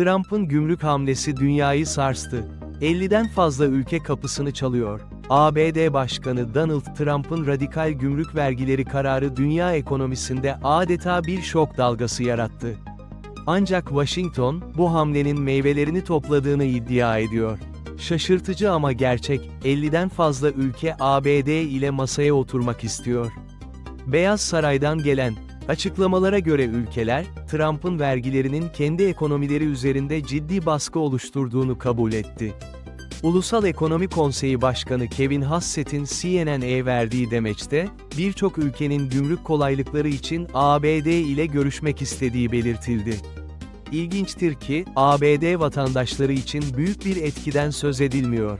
Trump'ın gümrük hamlesi dünyayı sarstı. 50'den fazla ülke kapısını çalıyor. ABD Başkanı Donald Trump'ın radikal gümrük vergileri kararı dünya ekonomisinde adeta bir şok dalgası yarattı. Ancak Washington, bu hamlenin meyvelerini topladığını iddia ediyor. Şaşırtıcı ama gerçek, 50'den fazla ülke ABD ile masaya oturmak istiyor. Beyaz Saray'dan gelen açıklamalara göre ülkeler, Trump'ın vergilerinin kendi ekonomileri üzerinde ciddi baskı oluşturduğunu kabul etti. Ulusal Ekonomi Konseyi Başkanı Kevin Hassett'in CNN'e verdiği demeçte, birçok ülkenin gümrük kolaylıkları için ABD ile görüşmek istediği belirtildi. İlginçtir ki, ABD vatandaşları için büyük bir etkiden söz edilmiyor.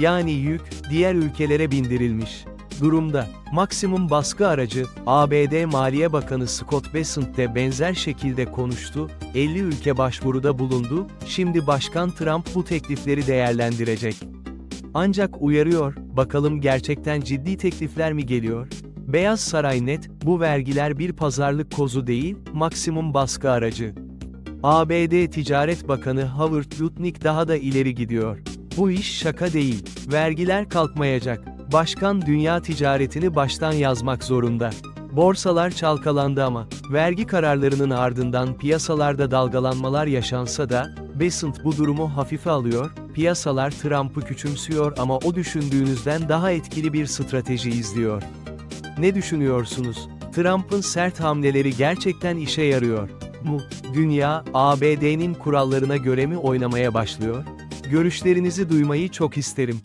Yani yük, diğer ülkelere bindirilmiş. Durumda, maksimum baskı aracı, ABD Maliye Bakanı Scott Bessent de benzer şekilde konuştu, 50 ülke başvuruda bulundu, şimdi Başkan Trump bu teklifleri değerlendirecek. Ancak uyarıyor, bakalım gerçekten ciddi teklifler mi geliyor? Beyaz Saray net, bu vergiler bir pazarlık kozu değil, maksimum baskı aracı. ABD Ticaret Bakanı Howard Lutnick daha da ileri gidiyor. Bu iş şaka değil, vergiler kalkmayacak. Başkan dünya ticaretini baştan yazmak zorunda. Borsalar çalkalandı ama, vergi kararlarının ardından piyasalarda dalgalanmalar yaşansa da, Besant bu durumu hafife alıyor, piyasalar Trump'ı küçümsüyor ama o düşündüğünüzden daha etkili bir strateji izliyor. Ne düşünüyorsunuz? Trump'ın sert hamleleri gerçekten işe yarıyor mu? Dünya, ABD'nin kurallarına göre mi oynamaya başlıyor? Görüşlerinizi duymayı çok isterim.